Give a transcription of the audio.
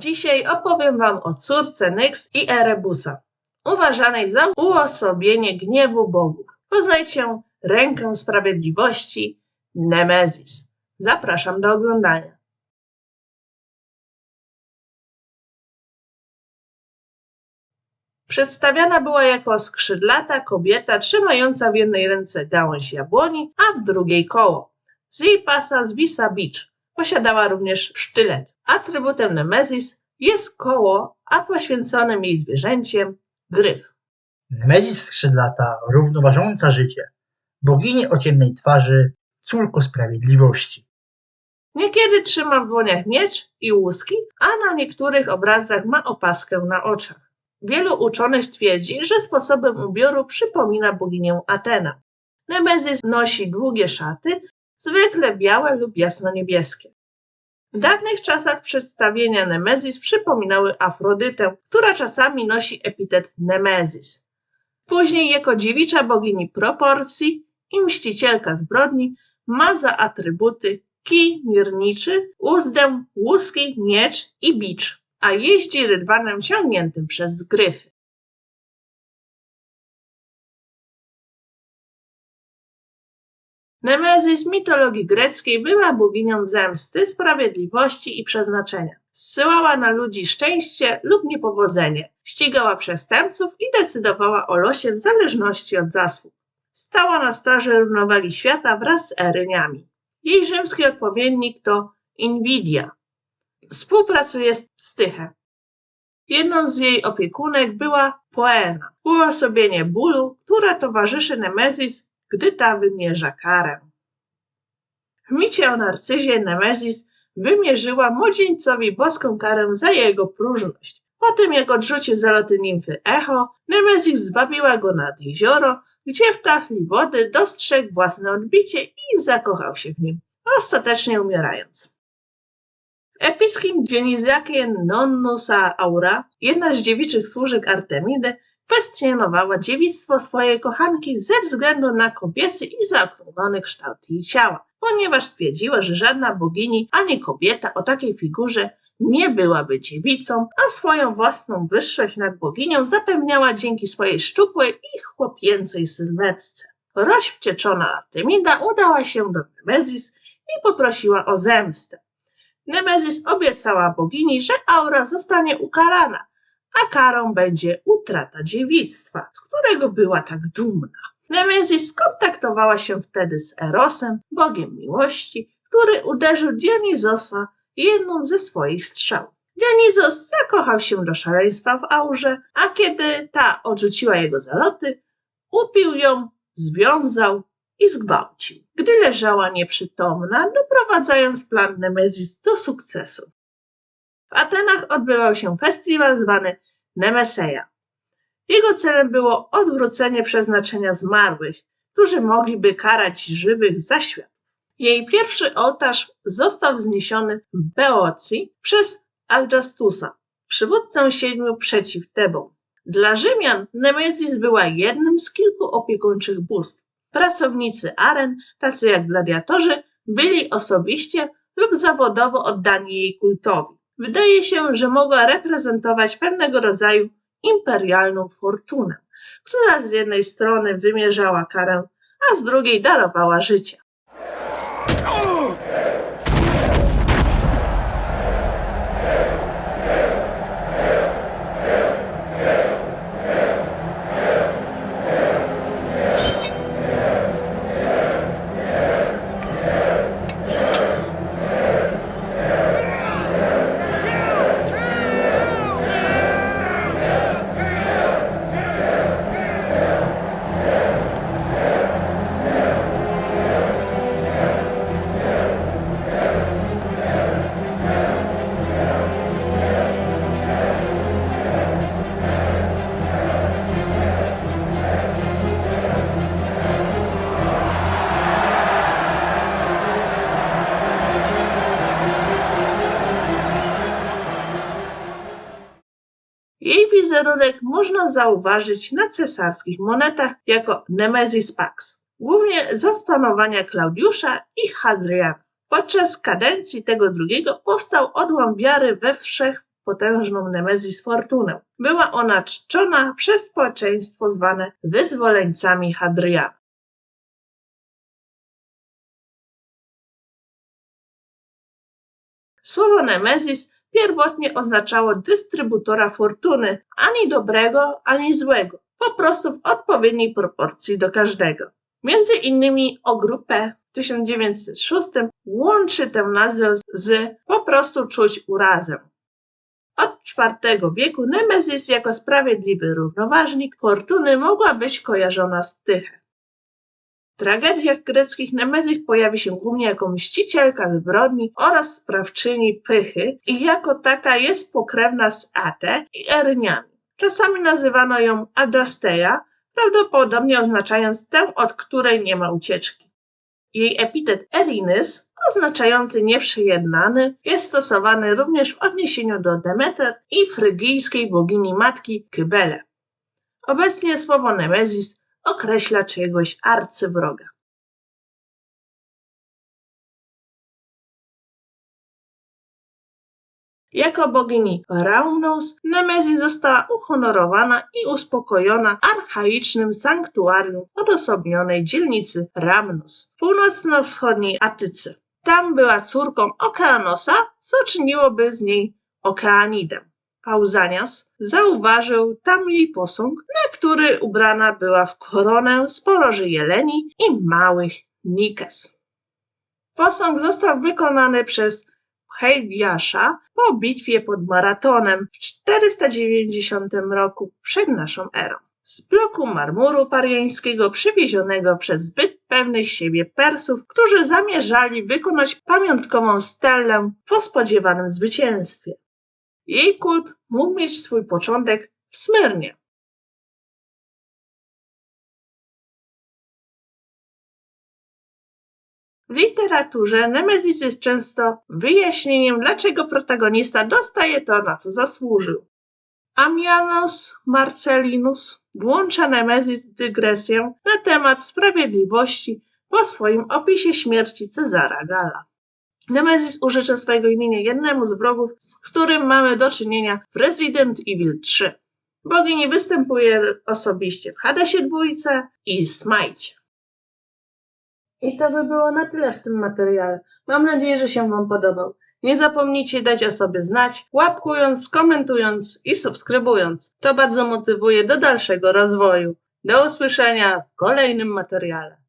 Dzisiaj opowiem Wam o córce Nyx i Erebusa, uważanej za uosobienie gniewu bogów. Poznajcie rękę sprawiedliwości Nemezis. Zapraszam do oglądania. Przedstawiana była jako skrzydlata kobieta trzymająca w jednej ręce gałąź jabłoni, a w drugiej koło. Z jej pasa zwisa bicz. Posiadała również sztylet. Atrybutem Nemezis jest koło, a poświęconym jej zwierzęciem gryf. Nemezis skrzydlata, równoważąca życie. Bogini o ciemnej twarzy, córko sprawiedliwości. Niekiedy trzyma w dłoniach miecz i łuski, a na niektórych obrazach ma opaskę na oczach. Wielu uczonych twierdzi, że sposobem ubioru przypomina boginię Atena. Nemezis nosi długie szaty, zwykle białe lub jasno-niebieskie. W dawnych czasach przedstawienia Nemezis przypominały Afrodytę, która czasami nosi epitet Nemezis. Później jako dziewicza bogini proporcji i mścicielka zbrodni ma za atrybuty kij mirniczy, uzdę, łuski, miecz i bicz, a jeździ rydwanem ciągniętym przez gryfy. Nemezis z mitologii greckiej była boginią zemsty, sprawiedliwości i przeznaczenia. Zsyłała na ludzi szczęście lub niepowodzenie, ścigała przestępców i decydowała o losie w zależności od zasług. Stała na straży równowagi świata wraz z Eryniami. Jej rzymski odpowiednik to Invidia. Współpracuje z Stychę. Jedną z jej opiekunek była Poena, uosobienie bólu, która towarzyszy Nemezis, gdy ta wymierza karę. W micie o Narcyzie Nemezis wymierzyła młodzieńcowi boską karę za jego próżność. Po tym, jak odrzucił zaloty nimfy Echo, Nemezis zwabiła go nad jezioro, gdzie w tafli wody dostrzegł własne odbicie i zakochał się w nim, ostatecznie umierając. W epickim Dionizjakie Nonnusa Aura, jedna z dziewiczych służek Artemidy, kwestionowała dziewictwo swojej kochanki ze względu na kobiecy i zaokrąglony kształt jej ciała, ponieważ twierdziła, że żadna bogini ani kobieta o takiej figurze nie byłaby dziewicą, a swoją własną wyższość nad boginią zapewniała dzięki swojej szczupłej i chłopięcej sylwetce. Rozwścieczona Artemida udała się do Nemezis i poprosiła o zemstę. Nemezis obiecała bogini, że Aura zostanie ukarana, a karą będzie utrata dziewictwa, z którego była tak dumna. Nemezis skontaktowała się wtedy z Erosem, bogiem miłości, który uderzył Dionizosa jedną ze swoich strzał. Dionizos zakochał się do szaleństwa w Aurze, a kiedy ta odrzuciła jego zaloty, upił ją, związał i zgwałcił, gdy leżała nieprzytomna, doprowadzając plan Nemezis do sukcesu. W Atenach odbywał się festiwal zwany Nemeseja. Jego celem było odwrócenie przeznaczenia zmarłych, którzy mogliby karać żywych za świat. Jej pierwszy ołtarz został wzniesiony w Beocji przez Aldastusa, przywódcę siedmiu przeciw Tebom. Dla Rzymian Nemezis była jednym z kilku opiekuńczych bóstw. Pracownicy aren, tacy jak gladiatorzy, byli osobiście lub zawodowo oddani jej kultowi. Wydaje się, że mogła reprezentować pewnego rodzaju imperialną fortunę, która z jednej strony wymierzała karę, a z drugiej darowała życie. Wizerunek można zauważyć na cesarskich monetach jako Nemesis Pax, głównie za spanowania Klaudiusza i Hadriana. Podczas kadencji tego drugiego powstał odłam wiary we wszechpotężność potężną Nemezis Fortunę. Była ona czczona przez społeczeństwo zwane wyzwoleńcami Hadriana. Słowo Nemezis pierwotnie oznaczało dystrybutora fortuny, ani dobrego, ani złego, po prostu w odpowiedniej proporcji do każdego. Między innymi o grupę w 1906 łączy tę nazwę z- po prostu czuć urazę. Od IV wieku Nemezis jako sprawiedliwy równoważnik fortuny mogła być kojarzona z Tychem. Tragediach greckich Nemezis pojawi się głównie jako mścicielka zbrodni oraz sprawczyni pychy i jako taka jest pokrewna z Ate i Eryniami. Czasami nazywano ją Adasteja, prawdopodobnie oznaczając tę, od której nie ma ucieczki. Jej epitet Erinys, oznaczający nieprzejednany, jest stosowany również w odniesieniu do Demeter i frygijskiej bogini matki Kybele. Obecnie słowo Nemezis określa czyjegoś arcywroga. Jako bogini Raunus, Nemezis została uhonorowana i uspokojona archaicznym sanktuarium odosobnionej dzielnicy Ramnus w północno-wschodniej Atyce. Tam była córką Okeanosa, co czyniłoby z niej Okeanidę. Pauzanias zauważył tam jej posąg, na który ubrana była w koronę sporoży jeleni i małych nikes. Posąg został wykonany przez Heidiasza po bitwie pod Maratonem w 490 roku przed naszą erą. Z bloku marmuru pariańskiego przywiezionego przez zbyt pewnych siebie Persów, którzy zamierzali wykonać pamiątkową stelę po spodziewanym zwycięstwie. Jej kult mógł mieć swój początek w Smyrnie. W literaturze Nemezis jest często wyjaśnieniem, dlaczego protagonista dostaje to, na co zasłużył. Ammianus Marcellinus włącza Nemezis w dygresję na temat sprawiedliwości po swoim opisie śmierci Cezara Gala. Nemezis użycza swojego imienia jednemu z wrogów, z którym mamy do czynienia w Resident Evil 3. Bogini występuje osobiście w Hadesie dwójce i Smajcie. I to by było na tyle w tym materiale. Mam nadzieję, że się Wam podobał. Nie zapomnijcie dać o sobie znać, łapkując, komentując i subskrybując. To bardzo motywuje do dalszego rozwoju. Do usłyszenia w kolejnym materiale.